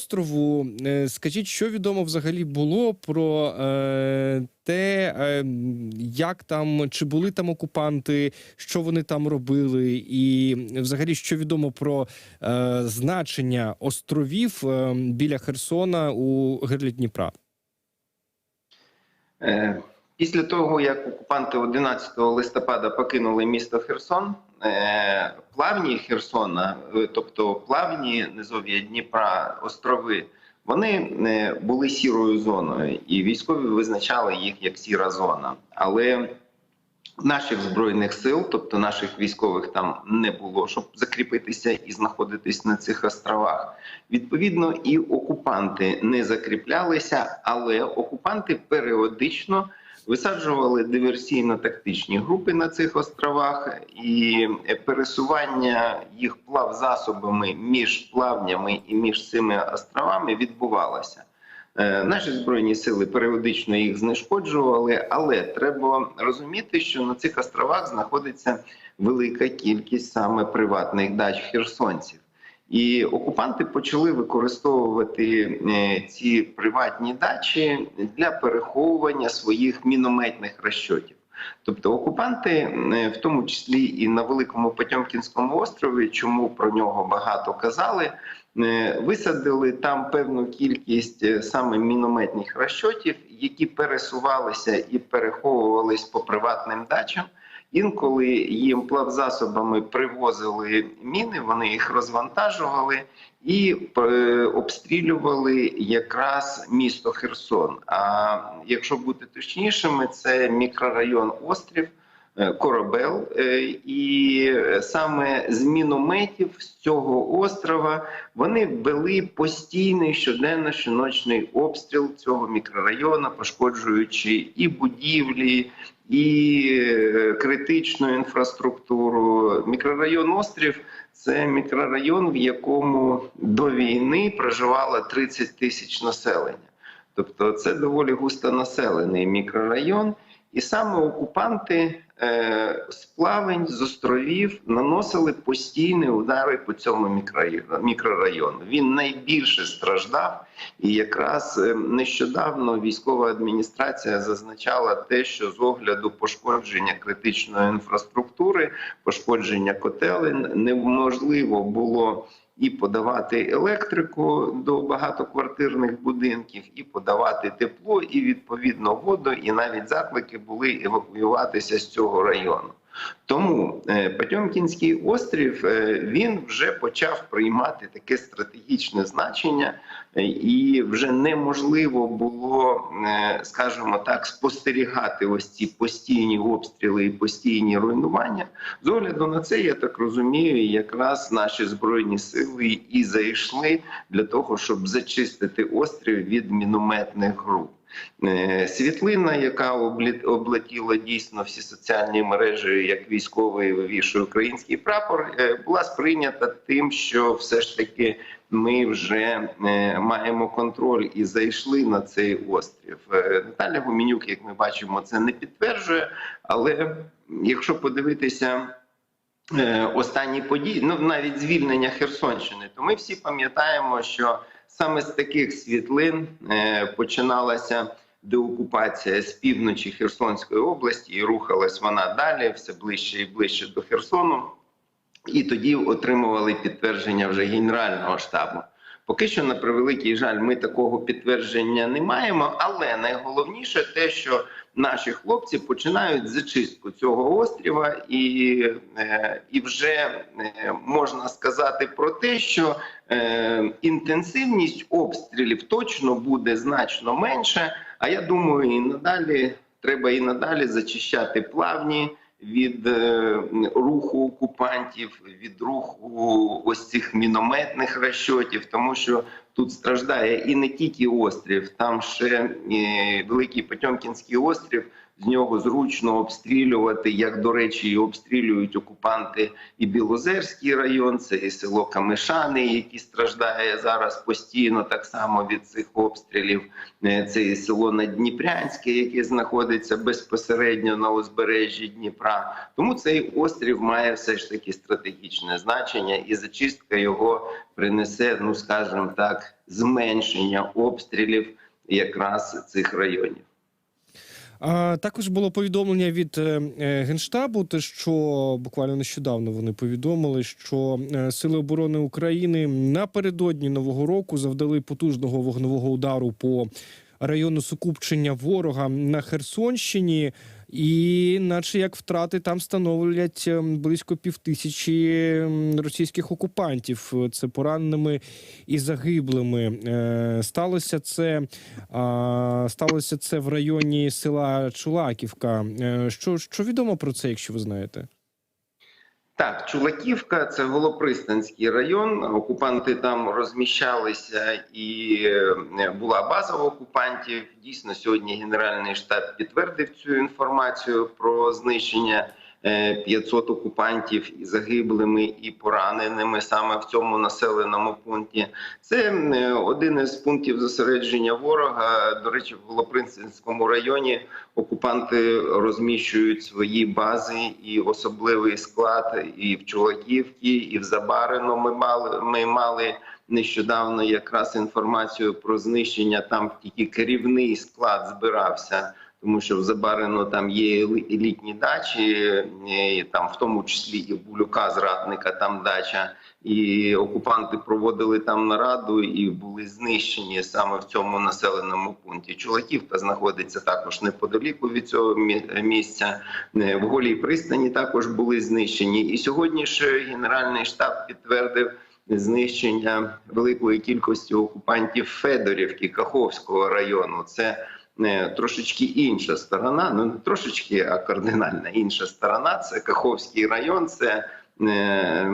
острову. Е, Скажіть, що відомо взагалі було про е, те, е, як там чи були там окупанти, що вони там робили, і взагалі що відомо про е, значення островів е, біля Херсона у гирлі Дніпра? Е, Після того, як окупанти 11 листопада покинули місто Херсон, плавні Херсона, е, тобто плавні низов'я Дніпра, острови, вони е, були сірою зоною, і військові визначали їх як сіра зона. Але наших збройних сил, тобто наших військових, там не було, щоб закріпитися і знаходитись на цих островах. Відповідно, і окупанти не закріплялися, але окупанти періодично висаджували диверсійно-тактичні групи на цих островах, і пересування їх плавзасобами між плавнями і між цими островами відбувалося. Е, Наші збройні сили періодично їх знешкоджували, але треба розуміти, що на цих островах знаходиться велика кількість саме приватних дач херсонців. І окупанти почали використовувати е, ці приватні дачі для переховування своїх мінометних розчотів. Тобто окупанти, е, в тому числі і на великому Потьомкінському острові, чому про нього багато казали, е, висадили там певну кількість саме мінометних розчотів, які пересувалися і переховувались по приватним дачам. Інколи їм плавзасобами привозили міни, вони їх розвантажували і е, обстрілювали якраз місто Херсон. А якщо бути точнішими, це мікрорайон Острів. е, Корабел, Е, і саме з мінометів з цього острова вони вели постійний щоденно щоночний обстріл цього мікрорайону, пошкоджуючи і будівлі, і е, критичну інфраструктуру. Мікрорайон Острів це мікрорайон, в якому до війни проживало 30 тисяч населення. Тобто це доволі густонаселений мікрорайон, і саме окупанти з плавень, з островів наносили постійні удари по цьому мікрорайону-. Він найбільше страждав, і якраз е, нещодавно військова адміністрація зазначала те, що з огляду пошкодження критичної інфраструктури, пошкодження котелень неможливо було і подавати електрику до багатоквартирних будинків, і подавати тепло, і відповідно воду, і навіть заклики були евакуюватися з цього району. Тому е, Потьомкінський острів е, він вже почав приймати таке стратегічне значення, і вже неможливо було, е, скажімо так, спостерігати ось ці постійні обстріли і постійні руйнування. З огляду на це, я так розумію, якраз наші збройні сили і зайшли для того, щоб зачистити острів від мінометних груп. Е, Світлина, яка облетіла дійсно всі соціальні мережі, як військовий вивішує український прапор, е, була сприйнята тим, що все ж таки ми вже е, маємо контроль і зайшли на цей острів. Е, Наталя Гуменюк, як ми бачимо, це не підтверджує. Але якщо подивитися е, останні події, ну навіть звільнення Херсонщини, то ми всі пам'ятаємо, що саме з таких світлин починалася деокупація з півночі Херсонської області, і рухалась вона далі, все ближче і ближче до Херсону. І тоді отримували підтвердження вже Генерального штабу. Поки що, на превеликий жаль, ми такого підтвердження не маємо. Але найголовніше те, що наші хлопці починають зачистку цього острова, і, е, і вже е, можна сказати про те, що е, інтенсивність обстрілів точно буде значно менше. А я думаю, і надалі треба і надалі зачищати плавні від е, руху окупантів, від руху ось цих мінометних розчотів, тому що тут страждає і не тільки острів, там ще е, великий Потьомкінський острів з нього зручно обстрілювати, як до речі, і обстрілюють окупанти і Білозерський район, це і село Камишани, які страждає зараз постійно так само від цих обстрілів. Е, Це і село Наддніпрянське, яке знаходиться безпосередньо на узбережжі Дніпра. Тому цей острів має все ж таки стратегічне значення, і зачистка його принесе, ну скажімо так, зменшення обстрілів якраз цих районів. А також було повідомлення від е, е, генштабу, те, що буквально нещодавно вони повідомили, що е, сили оборони України напередодні нового року завдали потужного вогневого удару по району сукупчення ворога на Херсонщині. І, наче як втрати там становлять е, близько півтисячі м, російських окупантів. Це пораненими і загиблими. Е, Сталося це сталося це в районі села Чулаківка. Е, Що, що відомо про це, якщо ви знаєте? Так, Чулаківка це Голопристанський район. Окупанти там розміщалися, і е, була база окупантів. Дійсно, сьогодні Генеральний штаб підтвердив цю інформацію про знищення 500 окупантів і загиблими і пораненими саме в цьому населеному пункті. Це е, один із пунктів зосередження ворога. До речі, в Голопринцинському районі окупанти розміщують свої бази і особливий склад і в Чулаківці, і в Забарино. Ми мали ми мали нещодавно якраз інформацію про знищення. Там тільки керівний склад збирався. Тому що в Забарино там є елі- елітні дачі, і там в тому числі і Булюка зрадника там дача, і окупанти проводили там нараду і були знищені саме в цьому населеному пункті. Чулаківка знаходиться також неподаліку від цього мі- місця. Е, В голій пристані також були знищені. І сьогодні ж генеральний штаб підтвердив знищення великої кількості окупантів Федорівки Каховського району. Це е, трошечки інша сторона, ну не трошечки, а кардинальна інша сторона. Це Каховський район. Це е,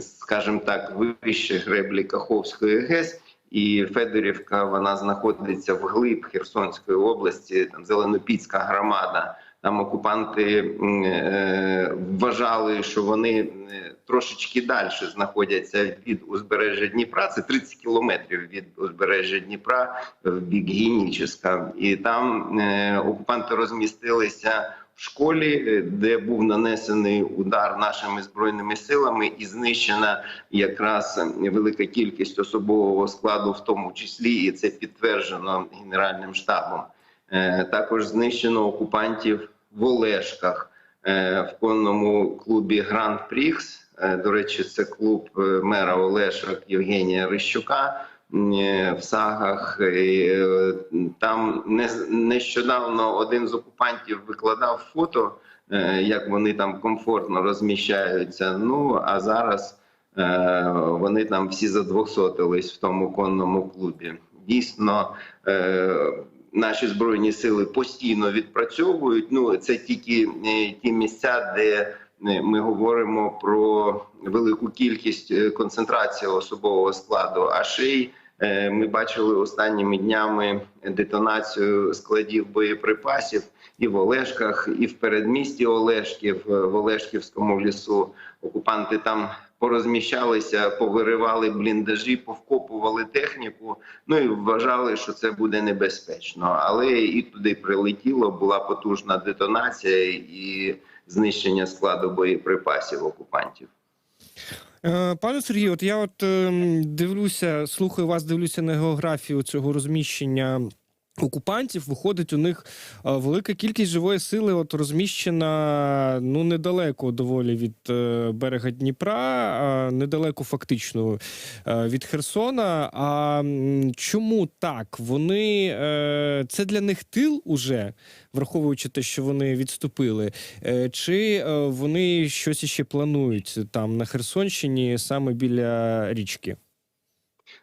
скажімо так, вище греблі Каховської ГЕС. І Федорівка вона знаходиться в глиб Херсонської області, там Зеленопільська громада. Там окупанти е, вважали, що вони е, трошечки далі знаходяться від узбережжя Дніпра. Це 30 кілометрів від узбережжя Дніпра в бік Геніческа. І там е, окупанти розмістилися в школі, е, де був нанесений удар нашими збройними силами, і знищена якраз велика кількість особового складу, в тому числі, і це підтверджено генеральним штабом. Е, Також знищено окупантів в Олешках е, в конному клубі Гранд Прікс. Е, До речі, це клуб е, мера Олешок Євгенія Рищука в Сагах. Там не- нещодавно один з окупантів викладав фото, як вони там комфортно розміщаються. Ну а зараз вони там всі задвохсотились в тому конному клубі. Дійсно. Наші збройні сили постійно відпрацьовують. Ну це тільки е, ті місця, де е, ми говоримо про велику кількість е, концентрації особового складу. А ще й ми бачили останніми днями детонацію складів боєприпасів і в Олешках, і в передмісті Олешків, в Олешківському лісу. Окупанти там порозміщалися, повиривали бліндажі, повкопували техніку. Ну і вважали, що це буде небезпечно. Але і туди прилетіло, була потужна детонація і знищення складу боєприпасів окупантів. Е, Пане Сергію, от я от ем, дивлюся, слухаю вас, дивлюся на географію цього розміщення. Окупантів виходить у них е, велика кількість живої сили, от розміщена ну недалеко доволі від е, берега Дніпра, недалеко фактично е, від Херсона. А чому так? Вони це для них тил уже, враховуючи те, що вони відступили, чи вони щось іще планують там на Херсонщині, саме біля річки?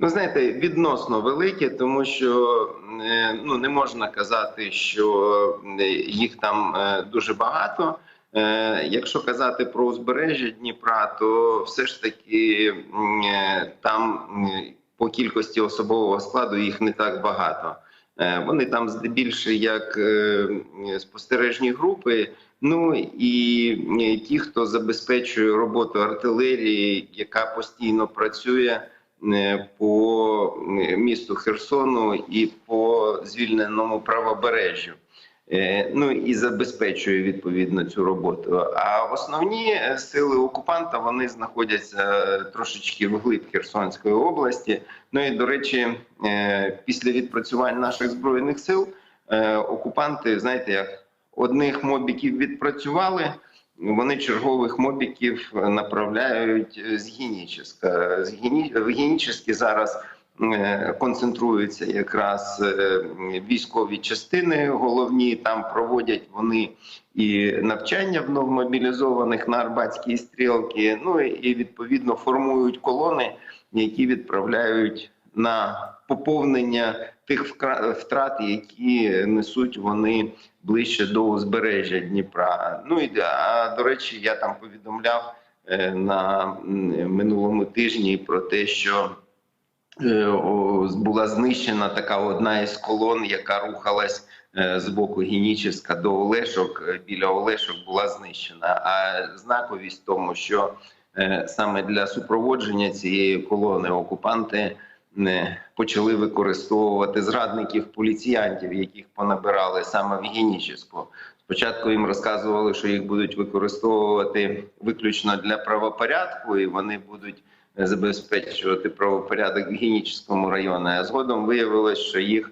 Ну, знаєте, відносно велике, тому що е, ну не можна казати, що е, їх там е, дуже багато. Якщо казати про узбережжя Дніпра, то все ж таки там по кількості особового складу їх не так багато. Вони там здебільше як спостережні групи. Ну і ті, хто забезпечує роботу артилерії, яка постійно працює по е, місту Херсону і по звільненому правобережжю. Е, Ну і забезпечує відповідно цю роботу. А основні е, сили окупанта вони знаходяться е, трошечки вглиб Херсонської області. Ну і до речі, е, після відпрацювань наших збройних сил е, окупанти, знаєте, як одних мобіків відпрацювали. Вони чергових мобіків направляють з Геніческа. З Гені... В Геніческі зараз е, концентруються якраз е, військові частини головні. Там проводять вони і навчання в новомобілізованих на Арбатській стрілки. Ну і відповідно формують колони, які відправляють на поповнення тих втрат, які несуть вони ближче до узбережжя Дніпра. Ну і а до речі, я там повідомляв е, на минулому тижні про те, що е, була знищена така одна із колон, яка рухалась е, з боку Геніческа до Олешок. Біля Олешок була знищена. А знаковість тому, що саме для супроводження цієї колони окупанти почали використовувати зрадників поліціянтів, яких понабирали саме в Геніческу. Спочатку їм розказували, що їх будуть використовувати виключно для правопорядку, і вони будуть е, забезпечувати правопорядок в Генічеському районі. А згодом виявилось, що їх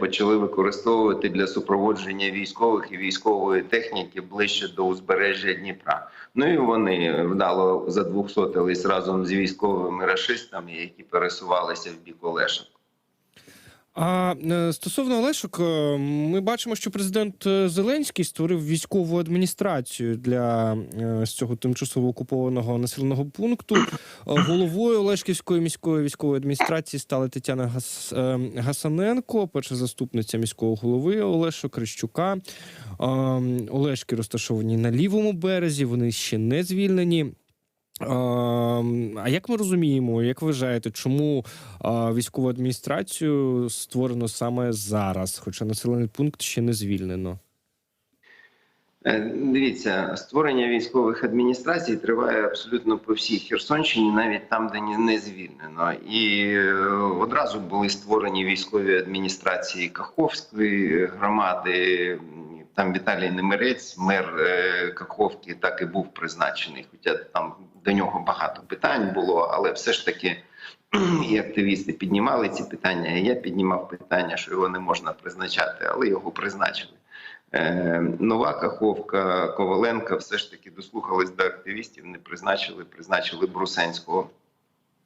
почали використовувати для супроводження військових і військової техніки ближче до узбережжя Дніпра. Ну і вони вдало задвухсотились разом з військовими рашистами, які пересувалися в бік Олешок. А е, стосовно Олешок, е, ми бачимо, що президент е, Зеленський створив військову адміністрацію для цього тимчасово окупованого населеного пункту. Головою Олешківської міської військової адміністрації стала Тетяна Гас, Гасаненко, перша заступниця міського голови Олеша Крищука. Олешки розташовані на лівому березі, вони ще не звільнені. Ем, А як ми розуміємо, як вважаєте, чому військову адміністрацію створено саме зараз, хоча населений пункт ще не звільнено? Е, Дивіться, створення військових адміністрацій триває абсолютно по всій Херсонщині, навіть там, де не звільнено. І е, одразу були створені військові адміністрації Каховської громади. Там Віталій Немирець, мер е, Каховки, так і був призначений. Хоча там до нього багато питань було, але все ж таки і активісти піднімали ці питання. і Я піднімав питання, що його не можна призначати, але його призначили. Е, Нова Каховка, Коваленка все ж таки дослухались до активістів, не призначили, призначили Брусенського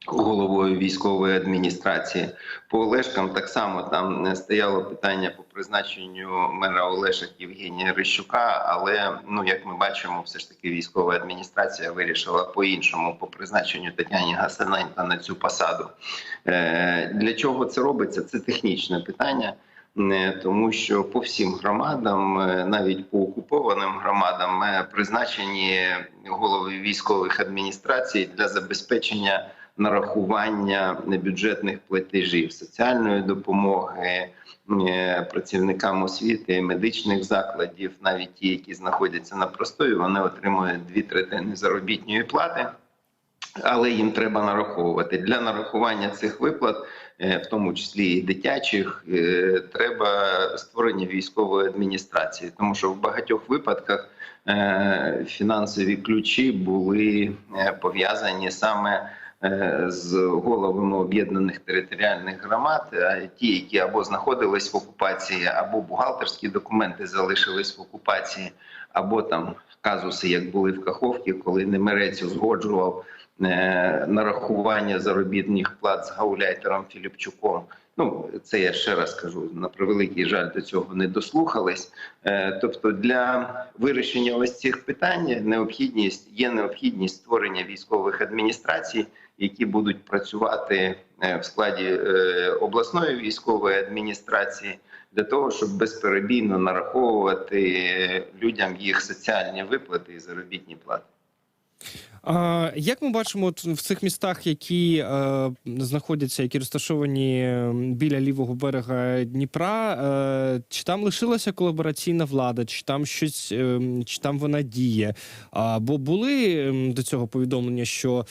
головою військової адміністрації. По Олешкам так само там не стояло питання по призначенню мера Олешок Євгенія Рищука, але ну як ми бачимо, все ж таки військова адміністрація вирішила по-іншому по призначенню Тетяні Гасаненко на цю посаду. Е, Для чого це робиться? Це технічне питання. Тому що по всім громадам, е, навіть по окупованим громадам, е, призначені голови військових адміністрацій для забезпечення нарахування бюджетних платежів, соціальної допомоги е, працівникам освіти, медичних закладів, навіть ті, які знаходяться на простої, вони отримують дві третини заробітної плати. Але їм треба нараховувати для нарахування цих виплат, е, в тому числі і дитячих, е, треба створення військової адміністрації, тому що в багатьох випадках фінансові ключі були пов'язані саме з головами об'єднаних територіальних громад, а ті, які або знаходились в окупації, або бухгалтерські документи залишились в окупації, або там казуси, як були в Каховці, коли Немерець узгоджував е, нарахування заробітних плат з гауляйтером Філіпчуком. Ну, це я ще раз кажу, на превеликий жаль до цього не дослухались. Е, Тобто, для вирішення ось цих питань необхідність є необхідність створення військових адміністрацій, які будуть працювати е, в складі е, обласної військової адміністрації, для того, щоб безперебійно нараховувати людям їх соціальні виплати і заробітні плати. Як ми бачимо, в цих містах, які е, знаходяться, які розташовані біля лівого берега Дніпра, е, чи там лишилася колабораційна влада, чи там щось, е, чи там вона діє? Бо були до цього повідомлення, що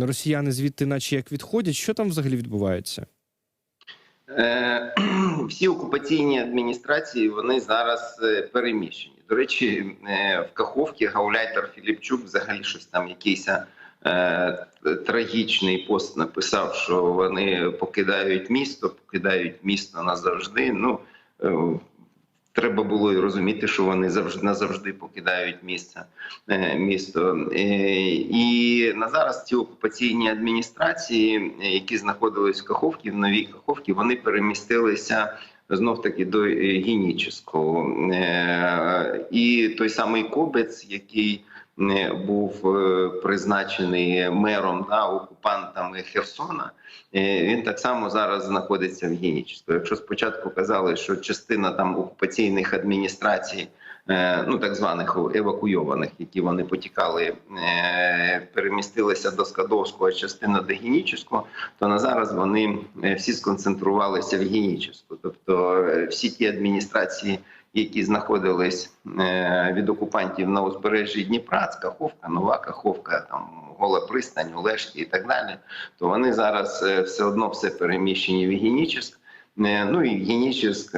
росіяни звідти, наче як відходять, що там взагалі відбувається? Е, Всі окупаційні адміністрації вони зараз е, переміщені. До речі, е, в Каховці гауляйтер Філіпчук взагалі щось там якийсь трагічний пост написав, що вони покидають місто, покидають місто назавжди. Ну треба було і розуміти, що вони завжди назавжди покидають місце е, місто. Е, І на зараз ці окупаційні адміністрації, які знаходились в Каховці, в новій Каховці, вони перемістилися. Знов таки до е, Е, і той самий Кобець, який був е, призначений мером да, окупантами Херсона, він так само зараз знаходиться в Генічеську. Якщо спочатку казали, що частина там окупаційних адміністрацій, е, ну так званих евакуйованих, які вони потікали, е, перемістилися до Скадовського, а частина до Генічеського, то на зараз вони всі сконцентрувалися в Генічеську. Тобто всі ті адміністрації, які знаходились е, від окупантів на узбережжі Дніпра, Каховка, Нова Каховка, там Гола Пристань, Олешки і так далі, то вони зараз е, все одно все переміщені в Генічеськ. Е, Ну і Генічеськ,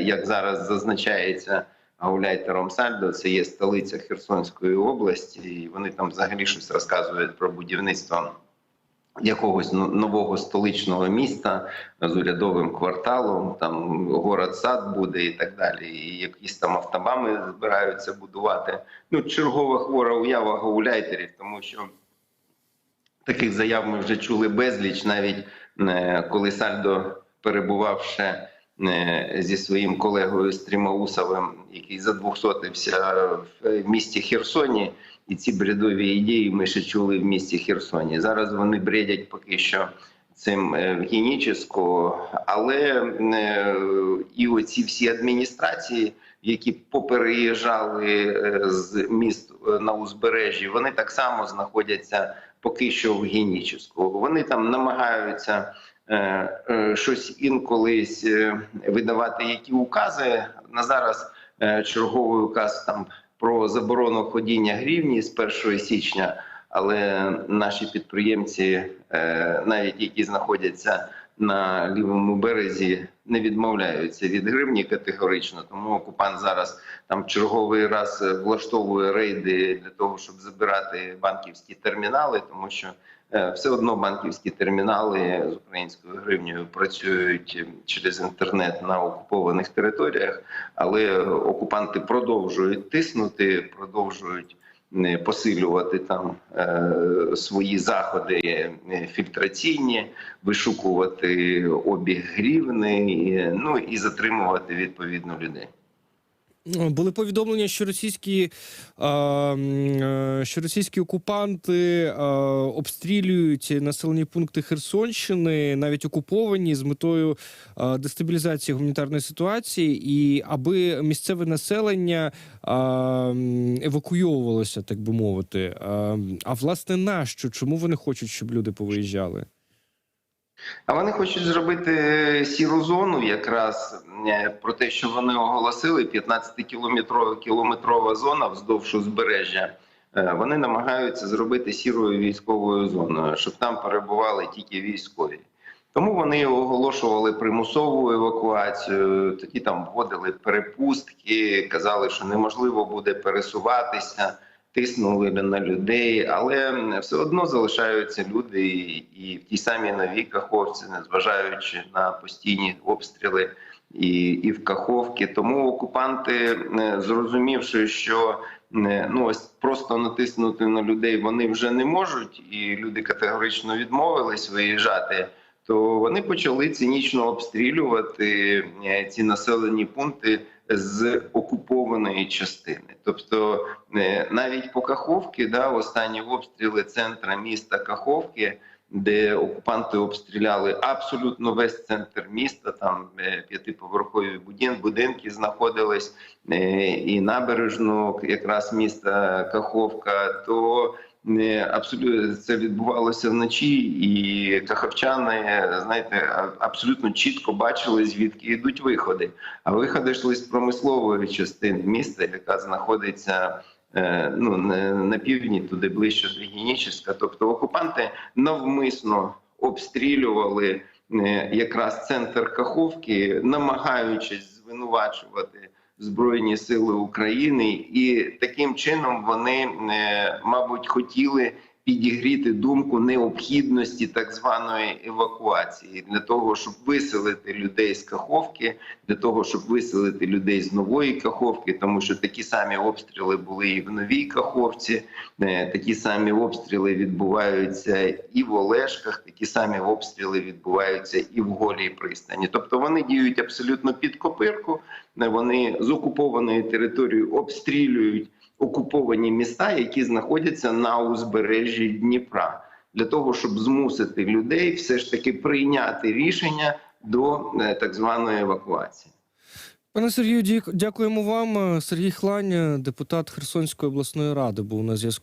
як зараз зазначається гауляйтером Сальдо, це є столиця Херсонської області, і вони там взагалі щось розказують про будівництво якогось нового столичного міста з урядовим кварталом, там город сад буде і так далі. І якісь там автобами збираються будувати. Ну, чергова хвора уява гауляйтерів, тому що таких заяв ми вже чули безліч, навіть е, коли Сальдо перебував ще е, зі своїм колегою Стрімаусовим, який задвохсотився в місті Херсоні. І ці бредові ідеї ми ще чули в місті Херсоні. Зараз вони бредять поки що цим е, в Генічеську, але е, і оці всі адміністрації, які попереїжджали е, з міст на узбережжі, вони так само знаходяться поки що в Генічеську. Вони там намагаються щось інколи видавати які укази. На зараз черговий указ там про заборону ходіння гривні з 1 січня, але наші підприємці, е, навіть які знаходяться на лівому березі, не відмовляються від гривні категорично. Тому окупант зараз там черговий раз е, влаштовує рейди для того, щоб забирати банківські термінали, тому що е, все одно банківські термінали з українською гривнею працюють через інтернет на окупованих територіях, але окупанти продовжують тиснути, продовжують е, посилювати там е, свої заходи е, фільтраційні, вишукувати обіг грівни, ну і затримувати відповідно людей. Були повідомлення, що російські, е, е, що російські окупанти е, обстрілюють населені пункти Херсонщини, навіть окуповані з метою е, дестабілізації гуманітарної ситуації, і аби місцеве населення е, евакуйовувалося, так би мовити. Е, а власне нащо? Чому вони хочуть, щоб люди повиїжджали? А вони хочуть зробити сіру зону, якраз е, про те, що вони оголосили 15-кілометрова кілометрова зона вздовж узбережжя. Е, Вони намагаються зробити сірою військовою зоною, щоб там перебували тільки військові. Тому вони оголошували примусову евакуацію. Тоді там вводили перепустки, казали, що неможливо буде пересуватися, тиснули на людей, але все одно залишаються люди і в тій самій новій Каховці, незважаючи на постійні обстріли, і, і в Каховці. Тому окупанти, е, зрозумівши, що е, ну ось просто натиснути на людей вони вже не можуть, і люди категорично відмовились виїжджати. То вони почали цинічно обстрілювати е, ці населені пункти з окупованої частини. Тобто е, навіть по Каховці, да, останні обстріли центра міста Каховки, де окупанти обстріляли абсолютно весь центр міста. Там е, п'ятиповерхові будин, будинки знаходились е, і набережну якраз міста Каховка. То абсолютно це відбувалося вночі, і каховчани, знаєте, абсолютно чітко бачили, звідки йдуть виходи. А виходи йшли з промислової частини міста, яка знаходиться е, ну, на, півдні, туди ближче до Генічеська. Тобто окупанти навмисно обстрілювали е, якраз центр Каховки, намагаючись звинувачувати Збройні Сили України, і таким чином вони, е, мабуть, хотіли підігріти думку необхідності так званої евакуації для того, щоб виселити людей з Каховки, для того, щоб виселити людей з нової Каховки, тому що такі самі обстріли були і в новій Каховці, е, такі самі обстріли відбуваються і в Олешках, такі самі обстріли відбуваються і в Голій пристані. Тобто вони діють абсолютно під копирку. е, Вони з окупованої території обстрілюють окуповані міста, які знаходяться на узбережжі Дніпра, для того, щоб змусити людей все ж таки прийняти рішення до е, так званої евакуації. Пане Сергію, дяк- дякуємо вам. Сергій Хлань, депутат Херсонської обласної ради, був на зв'язку.